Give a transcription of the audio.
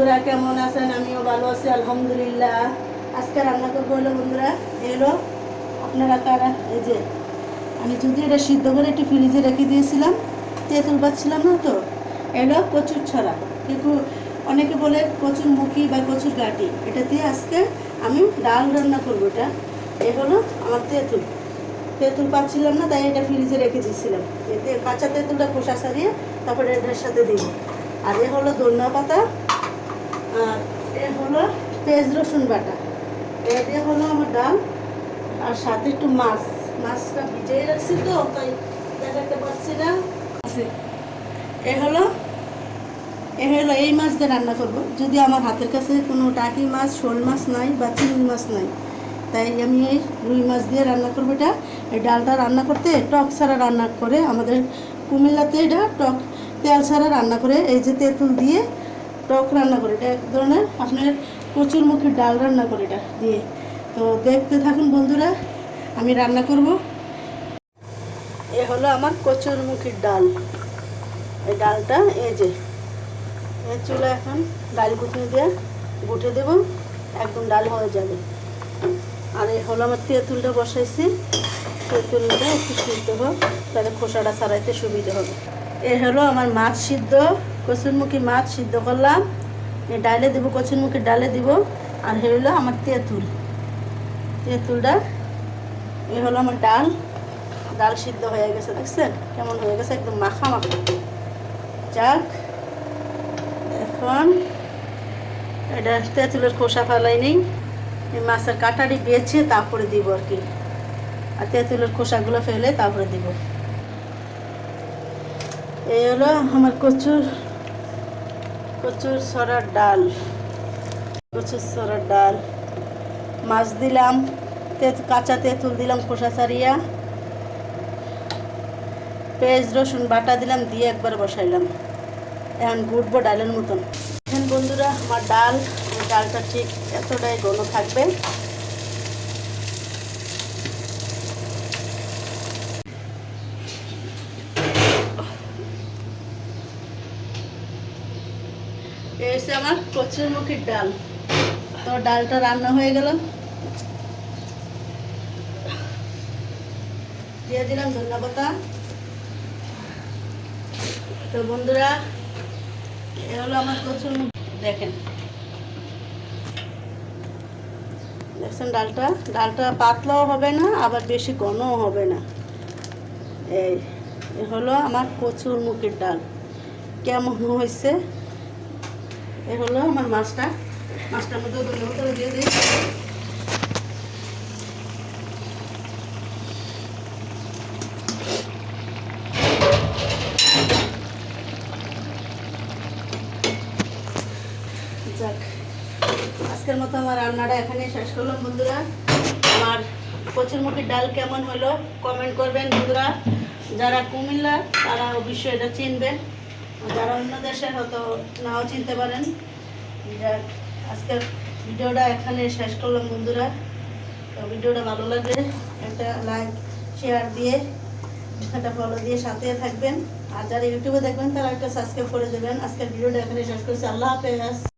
বন্ধুরা, কেমন আছেন? আমিও ভালো আছি, আলহামদুলিল্লাহ। আজকে রান্না করব হলো বন্ধুরা এলো আপনারা কারা এই যে, আমি যদি এটা সিদ্ধ করে একটু ফ্রিজে রেখে দিয়েছিলাম তেঁতুল পাচ্ছিলাম না তো এলো কচুর ছড়া। কিন্তু অনেকে বলে কচুর মুখি বা কচুর গাটি, এটা দিয়ে আজকে আমি ডাল রান্না করব এটা। এ হলো আমার তেঁতুল। তেঁতুল পাচ্ছিলাম না, তাই এটা ফ্রিজে রেখে দিয়েছিলাম। এতে কাঁচা তেঁতুলটা খোসা সারিয়ে তারপরে এটার সাথে দিব। আর এ হলো ধনিয়া পাতা আর এ হলো পেঁয়াজ রসুন বাটা। এটা হলো আমার ডাল, আর সাথে একটু মাছ। মাছটা ভিজিয়ে রাখছি তো, তাই দেখাতে পারছি না। এ হলো এ হলো এই মাছ দিয়ে রান্না করব। যদি আমার হাতের কাছে কোনো টাকি মাছ, শোল মাছ নাই বা চিংড়ি মাছ নাই, তাই আমি এই রুই মাছ দিয়ে রান্না করব এটা। এই ডালটা রান্না করতে টক ছাড়া রান্না করে আমাদের কুমিল্লাতে এটা টক তেল ছাড়া রান্না করে এই যে তেঁতুল দিয়ে টক রান্না করে, এটা এক ধরনের আপনার প্রচুর মুখের ডাল রান্না করে এটা দিয়ে। তো দেখতে থাকুন বন্ধুরা, আমি রান্না করব। এ হলো আমার কচুর মুখির ডাল। এই ডালটা এই যে এই চুলা এখন ডাল গুটনি দিয়ে গুটে দেব, একদম ডাল হয়ে যাবে। আর এই হলো আমার তেঁতুলটা বসাইছি, তেঁতুলটা একটু সিদ্ধ হোক, তাহলে খোসাটা ছাড়াইতে সুবিধা হবে। এ হলো আমার মাছ সিদ্ধ। কচুরমুখী মাছ সিদ্ধ করলাম। ডালে দেবো, কচুরমুখী ডালে দিব। আর হে হলো আমার তেঁতুল। তেঁতুলটা, এ হলো আমার ডাল। ডাল সিদ্ধ হয়ে গেছে, দেখছেন? কেমন হয়ে গেছে? একদম মাখা মাখা। যাক, এখন এটা তেঁতুলের খোসা ফেলাই নেই। এই মাছের কাটারি বেছে তারপরে দিব আর কি। আর তেঁতুলের খোসাগুলো ফেলে তারপরে দিব। এই হলো আমার কচুর কচুর সরার ডাল। প্রচুর সরার ডাল। মাছ দিলাম, তেত, কাঁচা তেঁতুল দিলাম খোসা ছাড়িয়া। পেঁয়াজ, রসুন বাটা দিলাম, দিয়ে একবার বসাইলাম। এখন গুটবো ডালের মতন। এখন বন্ধুরা, আমার ডাল ডালটা ঠিক এতটাই ঘন থাকবে। হচ্ছে আমার কচুর মুখির ডাল। তো ডালটা রান্না হয়ে গেল। দিয়ে দিলাম ধন্যবাদ তো বন্ধুরা, এ হলো আমার কচুর দেখেন। দেখছেন ডালটা? ডালটা পাতলাও হবে না, আবার বেশি ঘনও হবে না। এই হলো আমার কচুর মুখের ডাল। কেমন হয়েছে? এ হলো আমার মাছটা। মাছটার মধ্যে দিয়ে যাক, আজকের মতো আমার রান্নাটা এখানে শেষ করলাম বন্ধুরা। আমার কচুর মুখের ডাল কেমন হলো কমেন্ট করবেন বন্ধুরা। যারা কুমিল্লা তারা অবশ্যই এটা চিনবেন। যারা অন্য দেশে হয়তো নাও চিনতে পারেন। আজকের ভিডিওটা এখানে শেষ করলাম বন্ধুরা। তো ভিডিওটা ভালো লাগবে একটা লাইক শেয়ার দিয়ে একটা ফলো দিয়ে সাথে থাকবেন। আর যারা ইউটিউবে দেখবেন, তারা একটা সাবস্ক্রাইব করে দেবেন। আজকের ভিডিওটা এখানে শেষ করছি। আল্লাহ হাফেজ।